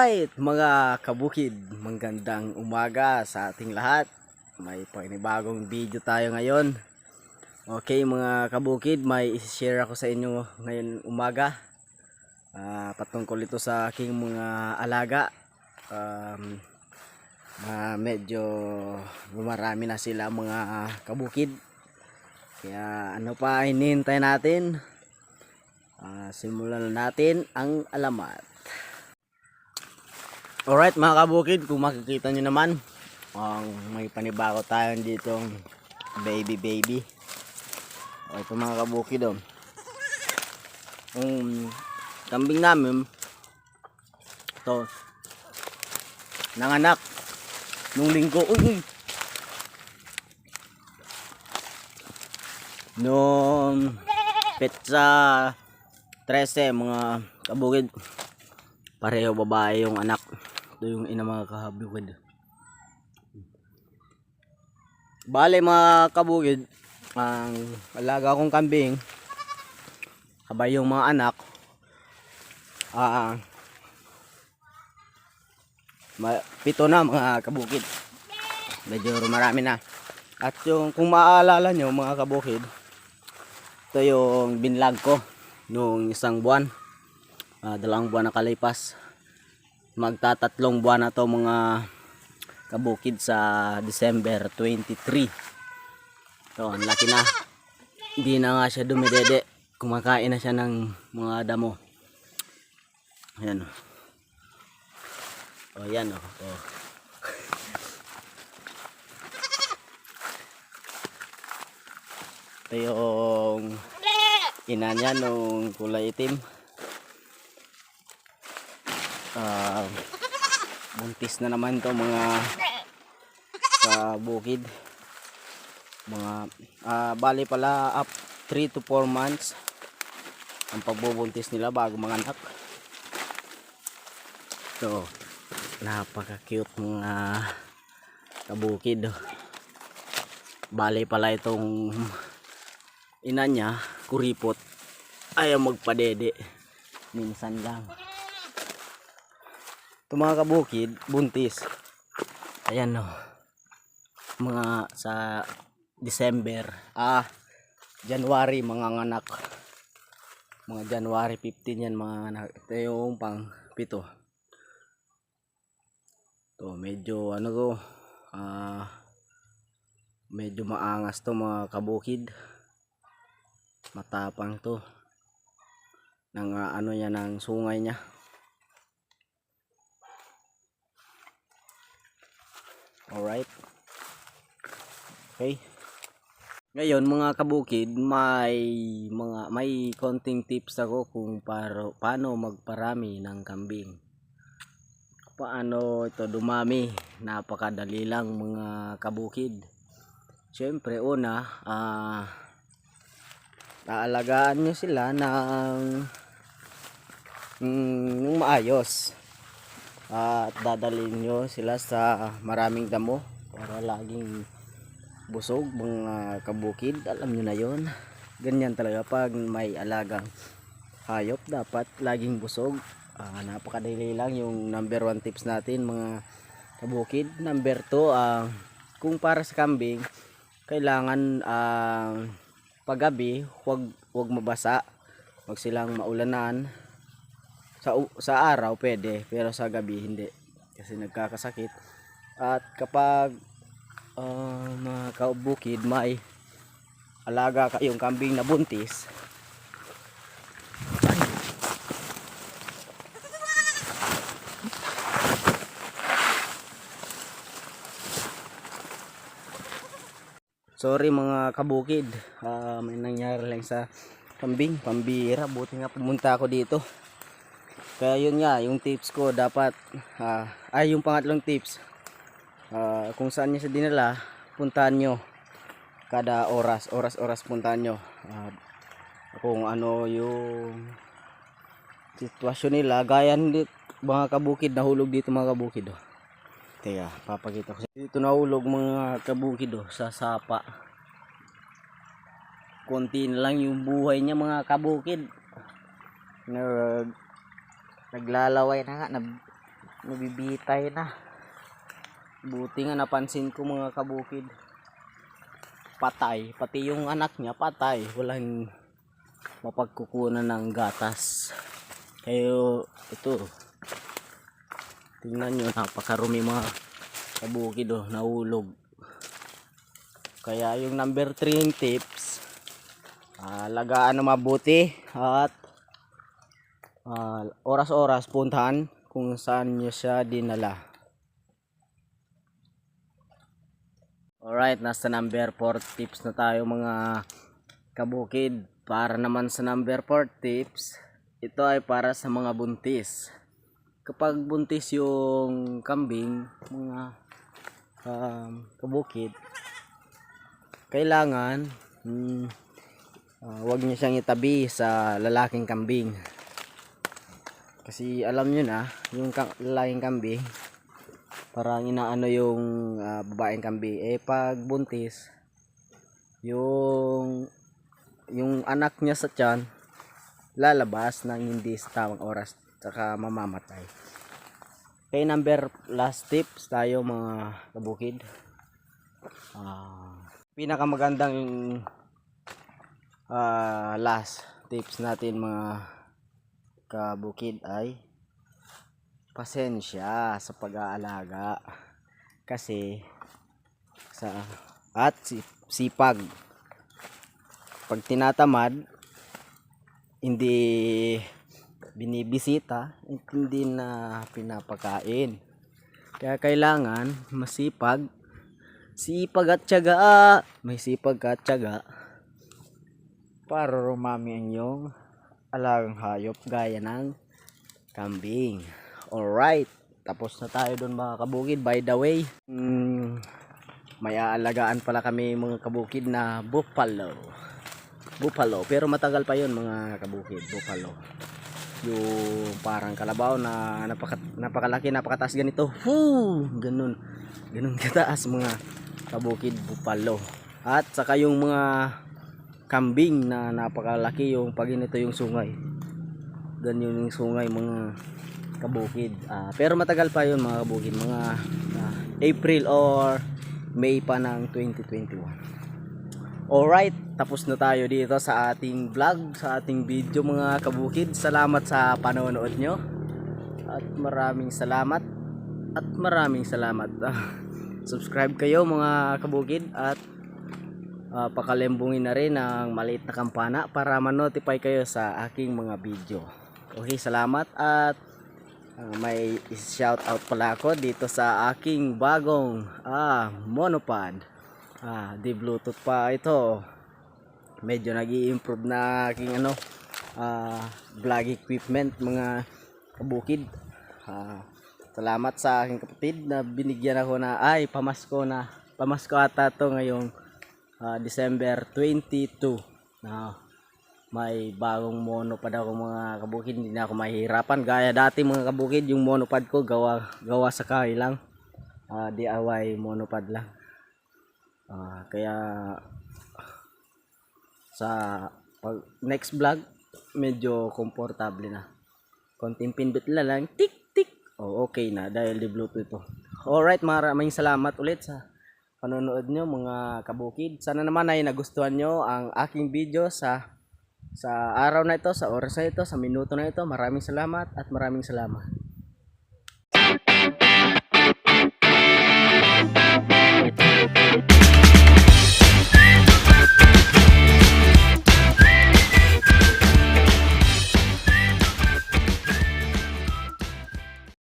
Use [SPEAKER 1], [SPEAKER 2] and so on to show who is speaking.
[SPEAKER 1] Alright, mga kabukid, magandang umaga sa ating lahat. May panibagong video tayo ngayon. Okay mga kabukid, may share ako sa inyo ngayon umaga. Ah, patungkol ito sa aking mga alaga. Um, na medyo marami na sila mga kabukid. Kaya ano pa hinihintay natin? Ah, simulan na natin ang alamat. Alright mga kabukid, kung makikita nyo naman, ang may panibago tayo dito baby baby. O ito mga kabukid oh. Yung kambing namin, ito, nanganak nung linggo. Uy, uy. Nung petsa 13 mga kabukid, pareho babae yung anak ito yung ina mga kahabukid. Bale mga kabukid ang alaga kong kambing habay yung mga anak ah ma- pito na mga kabukid. Medyo marami na. At yung kung maaalala nyo mga kabukid ito yung binlag ko nung isang buwan Ah, dalawang buwan na kalipas magtatatlong buwan na to mga kabukid sa December 23 to ang laki na. Hindi na nga siya dumidede. Kumakain na siya ng mga damo. Ayan o oh, yan o oh. ito yung ina niya nung kulay itim Ah, buntis na naman to mga sa bukid. Mga ah, bali pala up 3 to 4 months ang pagbubuntis nila bago manganak. So napaka cute mga kabukid bali pala itong ina niya kuripot. Ayaw magpadede. Minsan lang ito mga kabukid, buntis. Ayan no. Mga sa December. Ah, January mga anak. Mga January 15 yan mga anak. Ito yung pang pito. To medyo ano ko ah medyo maangas to mga kabukid. Matapang to. Nang ah, ano niya ng sungay niya. Alright. Okay. Ngayon mga kabukid, may mga may konting tips ako kung paro, paano magparami ng kambing. Paano ito dumami? Napakadali lang mga kabukid. Siyempre una, ah aalagaan nyo sila ng mm, maayos at dadalhin nyo sila sa maraming damo para laging busog mga kabukid. Alam nyo na yon ganyan talaga pag may alagang hayop dapat laging busog. Ah, napakadali lang yung number one tips natin mga kabukid. Number two ah, kung para sa kambing kailangan ah, paggabi huwag huwag mabasa. Huwag silang maulanan sa sa araw pwede pero sa gabi hindi. Kasi nagkakasakit. At kapag uh, mga kaubukid may alaga kayong kambing na buntis. Sorry mga kabukid. Ah, may nangyari lang sa kambing. Pambira buti nga pumunta ako dito kaya yun nga, yung tips ko dapat, ah, ay yung pangatlong tips, ah, kung saan niya sa dinala, puntahan nyo kada oras, oras-oras puntahan nyo. Ah, kung ano yung sitwasyon nila, gaya hindi mga kabukid, nahulog dito mga kabukid. Oh. Teka, papakita ko. Dito nahulog mga kabukid oh, sa sapa. Konti na lang yung buhay niya mga kabukid. Nag naglalaway na nga nag nabibitay na. Buti nga napansin ko mga kabukid. Patay. Pati yung anak niya patay. Walang mapagkukunan ng gatas. Kayo ito. Tingnan nyo napakarumi mga kabukid oh. Nahulog. Kaya yung number 3 tips. Ah, lagaan na mabuti at ah, oras-oras puntahan kung saan nyo siya dinala Alright, nasa number 4 tips na tayo mga kabukid. Para naman sa number 4 tips, ito ay para sa mga buntis. Kapag buntis yung kambing, mga um, kabukid, kailangan mm, ah, wag niyo siyang itabi sa lalaking kambing. Kasi alam niyo na, yung ka- lalaking kambing, parang inaano yung ah, babaeng kambing eh pag buntis yung yung anak niya sa tiyan lalabas nang hindi sa tamang oras saka mamamatay. Okay number last tips tayo mga kabukid. Ah pinakamagandang ah, last tips natin mga kabukid ay pasensya sa pag-aalaga. Kasi sa at si- sipag. Pag tinatamad hindi binibisita hindi na pinapakain. Kaya kailangan masipag. Sipag at tiyaga. May sipag at tiyaga. Para rumami ang iyong alagang hayop gaya ng kambing Alright, tapos na tayo doon mga kabukid. By the way, mm, may aalagaan pala kami mga kabukid na buffalo. Buffalo, pero matagal pa yun mga kabukid, buffalo. Yung parang kalabaw na napaka, napakalaki, napakataas ganito. Woo! Ganun. Ganun kataas mga kabukid buffalo. At saka yung mga kambing na napakalaki yung pag ganito yung sungay. Ganyan yung sungay mga kabukid. Ah, pero matagal pa yun mga kabukid, mga ah, April or May pa ng 2021. Alright, tapos na tayo dito sa ating vlog, sa ating video mga kabukid. Salamat sa panonood nyo. At maraming salamat. At maraming salamat. Ah, subscribe kayo mga kabukid at ah, pakalembungin na rin ang maliit na kampana para ma-notify kayo sa aking mga video. Okay, salamat at Ah, may shout out pala ako dito sa aking bagong ah, monopod. Ah, di Bluetooth pa ito. Medyo nag improve na aking ano ah, vlog equipment mga kabukid. Ah, salamat sa aking kapatid na binigyan ako na ay pamasko na pamasko ata to ngayong ah, December 22. Na may bagong monopod ako mga kabukid. Hindi na ako mahihirapan. Gaya dati mga kabukid yung monopod ko gawa gawa sa kahoy lang. Ah, DIY monopod lang. Ah, kaya sa pag next vlog medyo komportable na. Konting pindot lang tik tik. Oh okay na dahil di bluetooth ito. Alright maraming salamat ulit sa panonood nyo mga kabukid. Sana naman ay nagustuhan nyo ang aking video sa sa araw na ito, sa oras na ito, sa minuto na ito. Maraming salamat at maraming salamat. Thank you.